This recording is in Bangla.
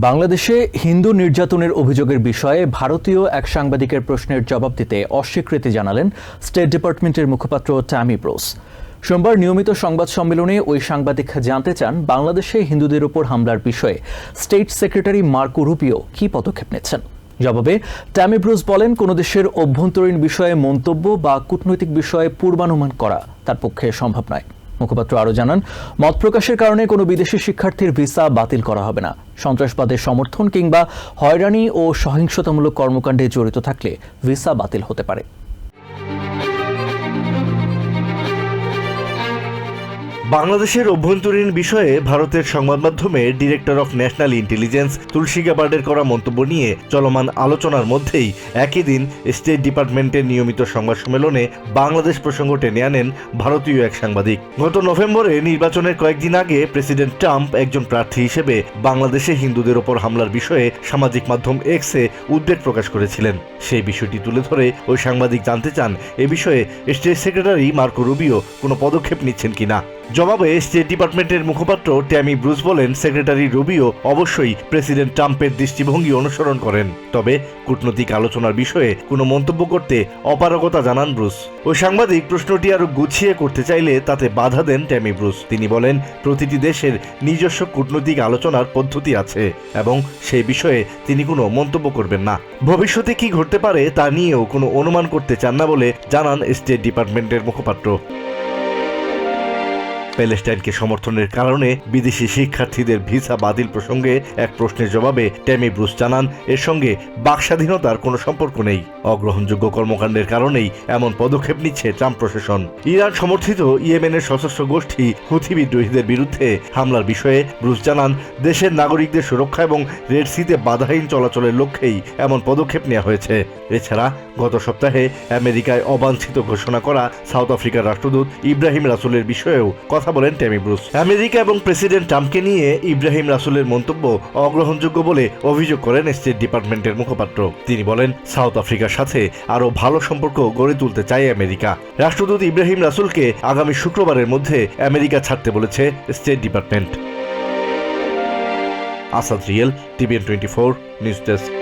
বাংলাদেশে হিন্দু নির্যাতনের অভিযোগের বিষয়ে ভারতীয় এক সাংবাদিকের প্রশ্নের জবাব দিতে অস্বীকৃতি জানালেন স্টেট ডিপার্টমেন্টের মুখপাত্র ট্যামি ব্রোস সোমবার নিয়মিত সংবাদ সম্মেলনে ওই সাংবাদিক জানতে চান বাংলাদেশে হিন্দুদের ওপর হামলার বিষয়ে স্টেট সেক্রেটারি মার্কো রুপিও কী পদক্ষেপ নিচ্ছেন। জবাবে ট্যামি ব্রুস বলেন, কোনো দেশের অভ্যন্তরীণ বিষয়ে মন্তব্য বা কূটনৈতিক বিষয়ে পূর্বানুমান করা তার পক্ষে সম্ভব নয়। মুখপাত্র আরও জানান, মত প্রকাশের কারণে কোনো বিদেশি শিক্ষার্থীর ভিসা বাতিল করা হবে না। সন্ত্রাসবাদের সমর্থন কিংবা হয়রানি ও সহিংসতামূলক কর্মকাণ্ডে জড়িত থাকলে ভিসা বাতিল হতে পারে। বাংলাদেশের অভ্যন্তরীণ বিষয়ে ভারতের সংবাদ মাধ্যমে director of national intelligence Tulsi গাবার্ডের করা মন্তব্য নিয়ে চলমান আলোচনার মধ্যেই একই দিন স্টেট ডিপার্টমেন্টের নিয়মিত সংবাদ সম্মেলনে বাংলাদেশ প্রসঙ্গ টেনে আনেন ভারতীয় এক সাংবাদিক। গত নভেম্বরে নির্বাচনের কয়েকদিন আগে প্রেসিডেন্ট ট্রাম্প একজন প্রার্থী হিসেবে বাংলাদেশে হিন্দুদের ওপর হামলার বিষয়ে সামাজিক মাধ্যম এক্সে উদ্বেগ প্রকাশ করেছিলেন। সেই বিষয়টি তুলে ধরে ওই সাংবাদিক জানতে চান, এ বিষয়ে স্টেট সেক্রেটারি মার্কো রুবিও কোনো পদক্ষেপ নিচ্ছেন কিনা। জবাবে স্টেট ডিপার্টমেন্টের মুখপাত্র ট্যামি ব্রুস বলেন সেক্রেটারি রুবিও অবশ্যই প্রেসিডেন্ট ট্রাম্পের দৃষ্টিভঙ্গি অনুসরণ করেন। তবে কূটনৈতিক আলোচনার বিষয়ে কোনো মন্তব্য করতে অপারগতা জানান ব্রুস ওই সাংবাদিক, প্রশ্নটি আরও গুছিয়ে করতে চাইলে তাতে বাধা দেন ট্যামি ব্রুস তিনি বলেন, প্রতিটি দেশের নিজস্ব কূটনৈতিক আলোচনার পদ্ধতি আছে এবং সেই বিষয়ে তিনি কোনো মন্তব্য করবেন না। ভবিষ্যতে কি ঘটতে পারে তা নিয়েও কোনো অনুমান করতে চান না বলে জানান স্টেট ডিপার্টমেন্টের মুখপাত্র। প্যালেস্টাইনকে সমর্থনের কারণে বিদেশি শিক্ষার্থীদের ভিসা বাতিল প্রসঙ্গে এক প্রশ্নের জবাবে ট্যামি ব্রুস জানান, এর সঙ্গে বাকস্বাধীনতার কোনো সম্পর্ক নেই। অগ্রহণযোগ্য কর্মকাণ্ডের কারণেই এমন পদক্ষেপ নিচ্ছে ট্রাম্প প্রশাসন। ইরান সমর্থিত ইয়েমেনের সশস্ত্র গোষ্ঠী হুথি বিদ্রোহীদের বিরুদ্ধে হামলার বিষয়ে ব্রুস জানান, দেশের নাগরিকদের সুরক্ষা এবং রেড সিতে বাধাহীন চলাচলের লক্ষ্যেই এমন পদক্ষেপ নেওয়া হয়েছে। এছাড়া, গত সপ্তাহে আমেরিকায় অবাঞ্ছিত ঘোষণা করা সাউথ আফ্রিকার রাষ্ট্রদূত ইব্রাহিম রাসুলের বিষয়েও কথা বলেন ট্যামি ব্রুস। আমেরিকা এবং প্রেসিডেন্ট ট্রাম্পকে নিয়ে ইব্রাহিম রাসুলের মন্তব্য অগ্রহণযোগ্য বলে অভিযোগ করেন স্টেট ডিপার্টমেন্টের মুখপাত্র। তিনি বলেন, সাউথ আফ্রিকার সাথে আরও ভালো সম্পর্ক গড়ে তুলতে চায় আমেরিকা। রাষ্ট্রদূত ইব্রাহিম রাসুলকে আগামী শুক্রবারের মধ্যে আমেরিকা ছাড়তে বলেছে state department. Asad real, TVN twenty four, news desk.